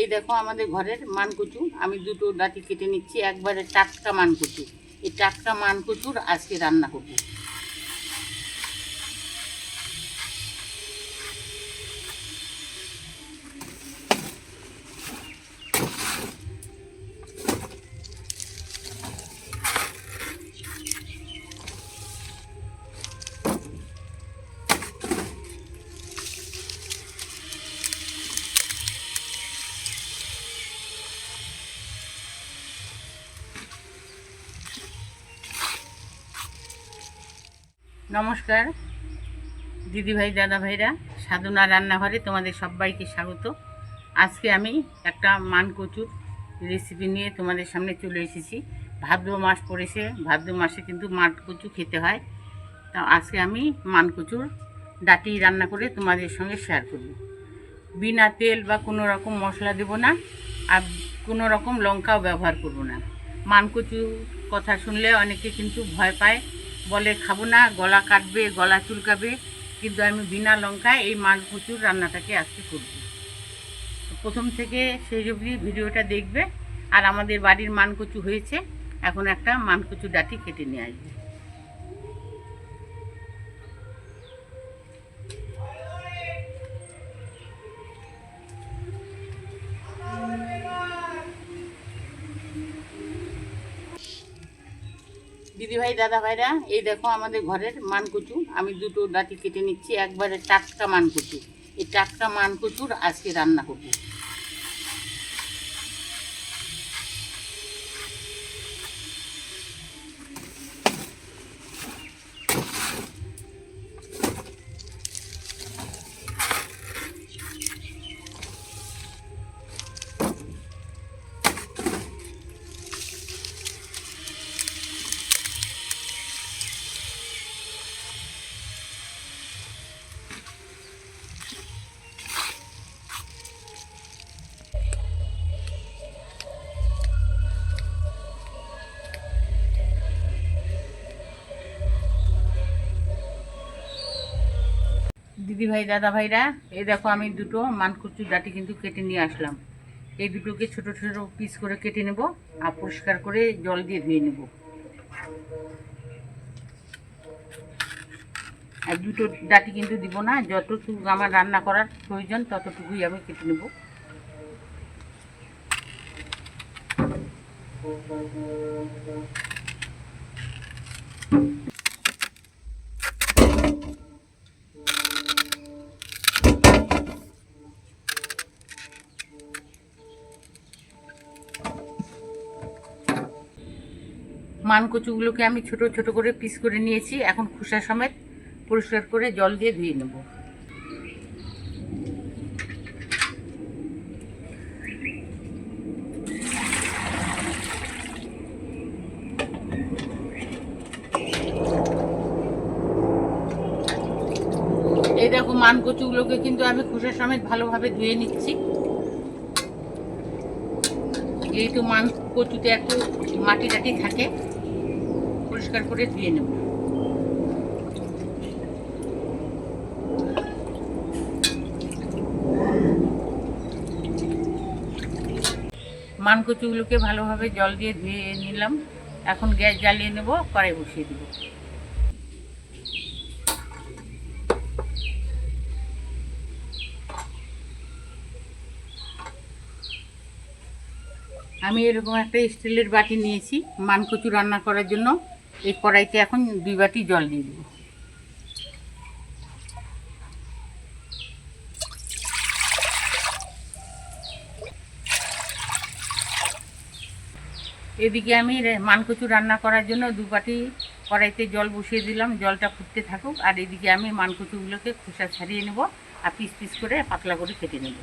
এই দেখো আমাদের ঘরের মানকচু। আমি দুটো ডাটি কেটে নিচ্ছি, একবারে টাটকা মানকচু। এই টাটকা মানকচুর আজকে রান্না করব। নমস্কার, দিদিভাই দাদা ভাইরা সাধনা রান্নাঘরে তোমাদের সবাইকে স্বাগত। আজকে আমি একটা মানকচুর রেসিপি নিয়ে তোমাদের সামনে চলে এসেছি। ভাদ্র মাস পড়েছে, ভাদ্র মাসে কিন্তু মানকচু খেতে হয়। তা আজকে আমি মানকচুর ডাটি রান্না করে তোমাদের সঙ্গে শেয়ার করব। বিনা তেল বা কোনো রকম মশলা দেব না, আর কোনো রকম লঙ্কাও ব্যবহার করব না। মানকচু কথা শুনলে অনেকে কিন্তু ভয় পায় বলে, খাব না, গলা কাটবে, গলা চুলকাবে। কিন্তু আমি বিনা লঙ্কায় এই মানকচুর রান্নাটাকে আজকে করব। প্রথম থেকে সেই অবধি ভিডিওটা দেখবে। আর আমাদের বাড়ির মানকচু হয়েছে, এখন একটা মানকচু ডাটি কেটে নিয়ে আসবে। দিদিভাই দাদা ভাইরা এই দেখো আমাদের ঘরের মানকুচু। আমি দুটো ডাটি কেটে নিচ্ছি, একবারে টাটকা মানকুচু। এই টাটকা মানকুচুর আজকে রান্না করব। দিদিভাই দাদা ভাইরা, এই দেখো আমি দুটো মানকচুর ডাটি কিন্তু কেটে নিয়ে আসলাম। এই দুটোকে ছোট ছোট পিস করে কেটে নেব আর পরিষ্কার করে জল দিয়ে ধুয়ে নেব। আর দুটো ডাটি কিন্তু দিব না, যতটুকু আমার রান্না করার প্রয়োজন ততটুকুই আমি কেটে নেব। মানকচুগুলোকে আমি ছোট ছোট করে পিস করে নিয়েছি। এখন খোসা সমেত পরিষ্কার করে জল দিয়ে ধুয়ে নেব। এই দেখো মানকচুগুলোকে কিন্তু আমি খোসা সমেত ভালোভাবে ধুয়ে নিচ্ছি। যেহেতু মান কচুতে একটু মাটি টাটি থাকে পরিষ্কার করে ধুয়ে নেব। মান কচুগুলোকে ভালোভাবে জল দিয়ে ধুয়ে নিলাম। এখন গ্যাস জ্বালিয়ে নেব, কড়াই বসিয়ে দেবো। আমি এরকম একটা স্টিলের বাটি নিয়েছি মানকচু রান্না করার জন্য। এই কড়াইতে এখন দুই বাটি জল দিয়ে দেবো। এদিকে আমি মানকচু রান্না করার জন্য দু বাটি কড়াইতে জল বসিয়ে দিলাম, জলটা ফুটতে থাকুক। আর এদিকে আমি মানকচুগুলোকে খোসা ছাড়িয়ে নেব আর পিস পিস করে পাতলা করে কেটে নেব।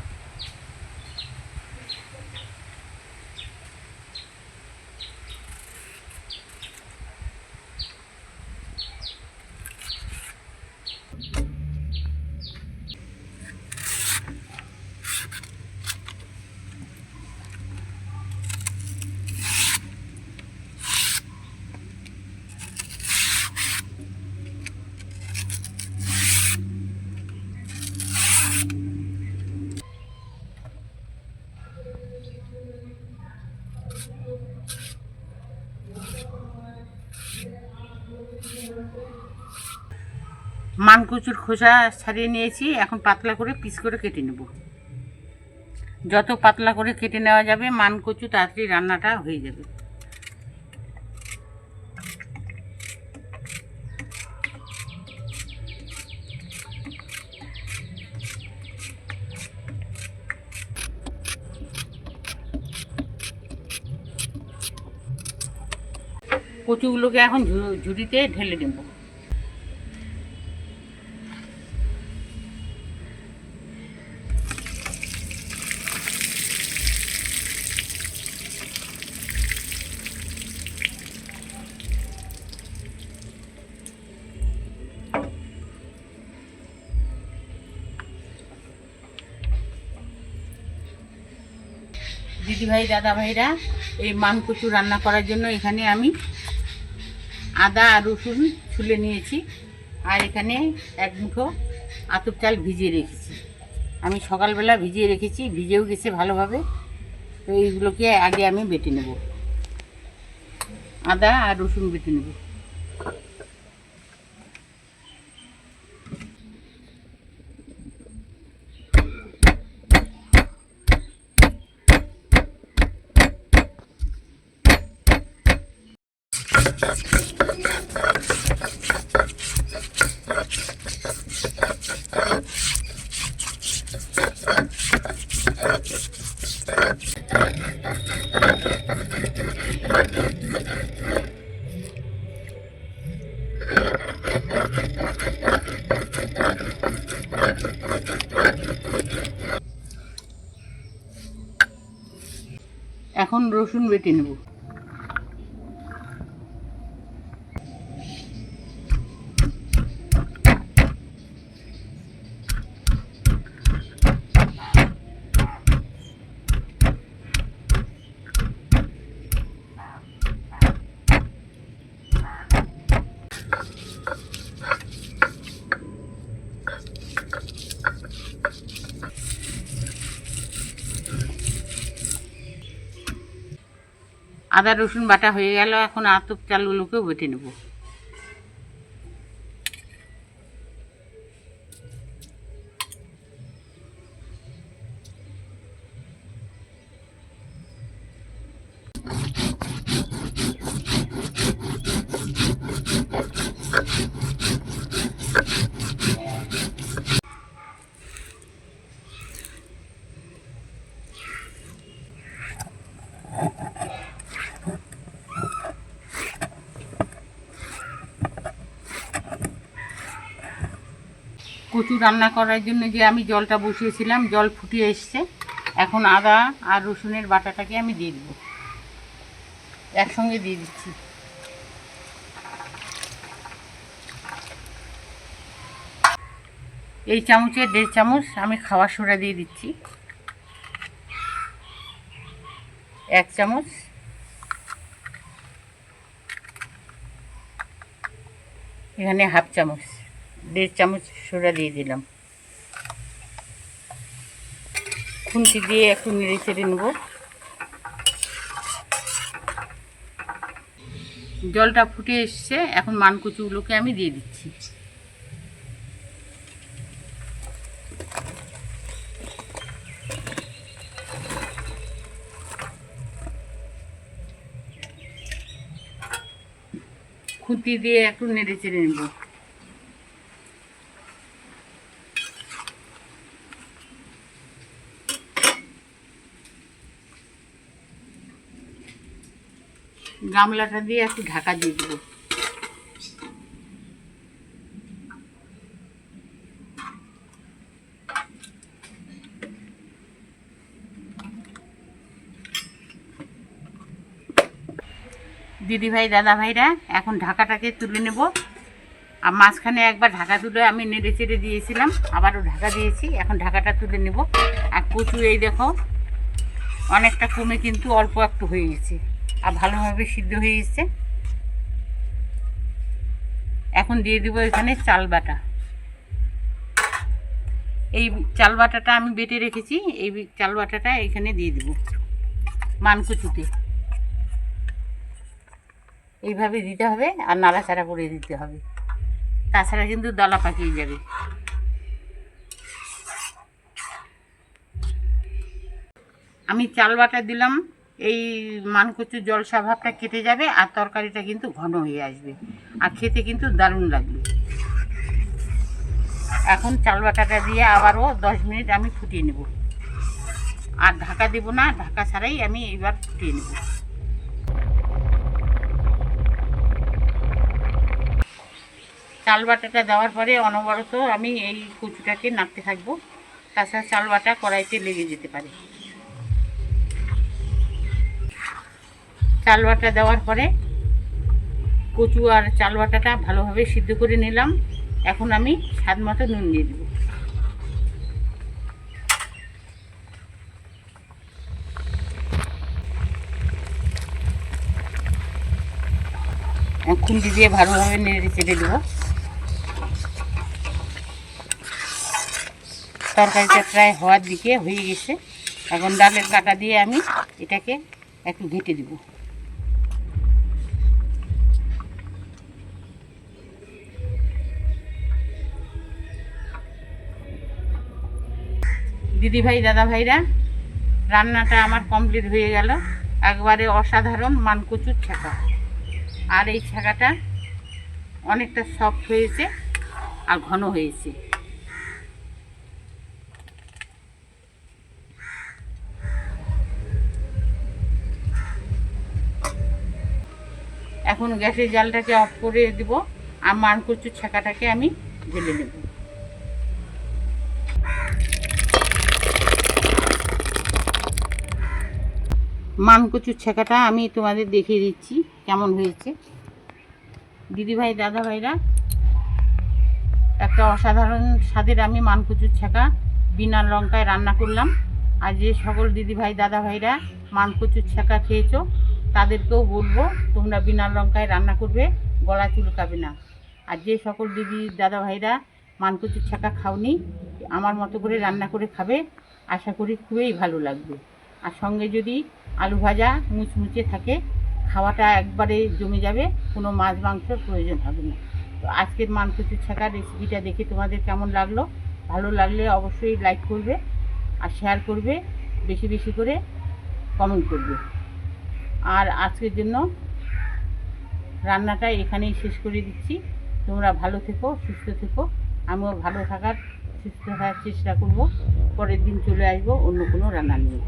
মানকচুর খোসা ছাড়িয়ে নিয়েছি, এখন পাতলা করে পিস করে কেটে নেব। যত পাতলা করে কেটে নেওয়া যাবে মানকচু তাড়াতাড়ি রান্নাটা হয়ে যাবে। কচুগুলোকে এখন ঝুড়িতে ঢেলে নেব। দিদিভাই দাদা ভাইরা এই মানকচু রান্না করার জন্য এখানে আমি আদা আর রসুন ছুলে নিয়েছি আর এখানে এক মুঠো আতপ চাল ভিজিয়ে রেখেছি। আমি সকালবেলা ভিজিয়ে রেখেছি, ভিজেও গেছে ভালোভাবে। তো এইগুলোকে আগে আমি বেটে নেব। আদা আর রসুন বেটে নেব। এখন রসুন বেটে নেব। আদা রসুন বাটা হয়ে গেল এখন আতপ চালগুলোকেও বেটে নেব। কচু রান্না করার জন্য যে আমি জলটা বসিয়েছিলাম, জল ফুটিয়ে এসছে। এখন আদা আর রসুনের বাটাটাকে আমি দিয়ে দেবো। একসঙ্গে দিয়ে দিচ্ছি। এই চামচে দেড় চামচ আমি খাওয়ার সোডা দিয়ে দিচ্ছি। এক চামচ। এখানে হাফ চামচ। দেড় চামচ সোডা দিয়ে দিলাম। খুন্তি দিয়ে একটু নেড়ে চেড়ে নেব। জলটা ফুটে এসছে, এখন মানকুচুগুলোকে আমি দিয়ে দিচ্ছি। খুন্তি দিয়ে একটু নেড়ে চেড়ে নেব। গামলাটা দিয়ে একটু ঢাকা দিয়ে দেবো। দিদি ভাই, দাদা ভাইরা, এখন ঢাকাটাকে তুলে নেব। আর মাঝখানে একবার ঢাকা তুলে আমি নেড়ে চেড়ে দিয়েছিলাম, আবারও ঢাকা দিয়েছি, এখন ঢাকাটা তুলে নেব। আর কচু এই দেখো, অনেকটা কমে কিন্তু অল্প একটু হয়ে গেছে। আর ভালোভাবে সিদ্ধ হয়ে গেছে। এখন দিয়ে দিব এখানে চাল বাটা। এই চাল বাটাটা আমি বেটে রেখেছি, এই চাল বাটাটা এখানে দিয়ে দিব মানকুচুতে। এইভাবে দিতে হবে আর নাড়াচাড়া করে দিতে হবে। তাছাড়া কিন্তু দলা পাকিয়ে যাবে। আমি চাল বাটা দিলাম। এই মানকচুর জল ভাবটা কেটে যাবে আর তরকারিটা কিন্তু ঘন হয়ে আসবে। আর খেতে কিন্তু দারুণ লাগবে। এখন চাল বাটাটা দিয়ে আবারও দশ মিনিট আমি ফুটিয়ে নেব। আর ঢাকা দেব না, ঢাকা ছাড়াই আমি এবার ফুটিয়ে নেব। চাল বাটাটা দেওয়ার পরে অনবরত আমি এই কচুটাকে নাড়তে থাকব। তাছাড়া চাল বাটা কড়াইতে লেগে যেতে পারে। চাল বাটা দেওয়ার পরে কচু আর চাল বাটাটা ভালোভাবে সিদ্ধ করে নিলাম। এখন আমি স্বাদ মতো নুন দিয়ে দেবো। খুন্তি দিয়ে ভালোভাবে নেড়ে চেড়ে দেবো। তরকারিটা প্রায় হওয়ার দিকে হয়ে গেছে। এখন ডালের কাটা দিয়ে আমি এটাকে একটু ঘেঁটে দেবো। দিদি ভাই দাদা ভাইরা রান্নাটা আমার কমপ্লিট হয়ে গেল। একবারে অসাধারণ মানকচুর ছাকা আর এই ছাকাটা অনেকটা সফট হয়েছে আর ঘন হয়েছে। এখন গ্যাসের জালটাকে অফ করে দেব আর মানকচুর ছাকাটাকে আমি ঢেলে নেব। মানকচুর ছাকাটা আমি তোমাদের দেখিয়ে দিচ্ছি কেমন হয়েছে। দিদিভাই দাদা ভাইরা একটা অসাধারণ স্বাদের আমি মানকচুর ছাকা বিনা লঙ্কায় রান্না করলাম। আর যে সকল দিদিভাই দাদা ভাইরা মানকচুর ছাকা খেয়েছো, তাদেরকেও বলব তোমরা বিনা লঙ্কায় রান্না করবে, গলা চুলকাবে না। আর যে সকল দিদি দাদা ভাইরা মানকচুর ছাকা খাওনি, আমার মতো করে রান্না করে খাবে, আশা করি খুবই ভালো লাগবে। আর সঙ্গে যদি আলু ভাজা মুচমুচে থাকে, খাওয়াটা একবারে জমে যাবে, কোনো মাছ মাংসর প্রয়োজন হবে না। তো আজকের মানকচুর ছাকার রেসিপিটা দেখে তোমাদের কেমন লাগল? ভালো লাগলে অবশ্যই লাইক করবে আর শেয়ার করবে, বেশি বেশি করে কমেন্ট করবে। আর আজকের জন্য রান্নাটা এখানেই শেষ করে দিচ্ছি। তোমরা ভালো থেকো, সুস্থ থেকো। আমিও ভালো থাকার সুস্থ থাকার চেষ্টা করব। পরের দিন চলে আসব অন্য কোনো রান্না নিয়ে।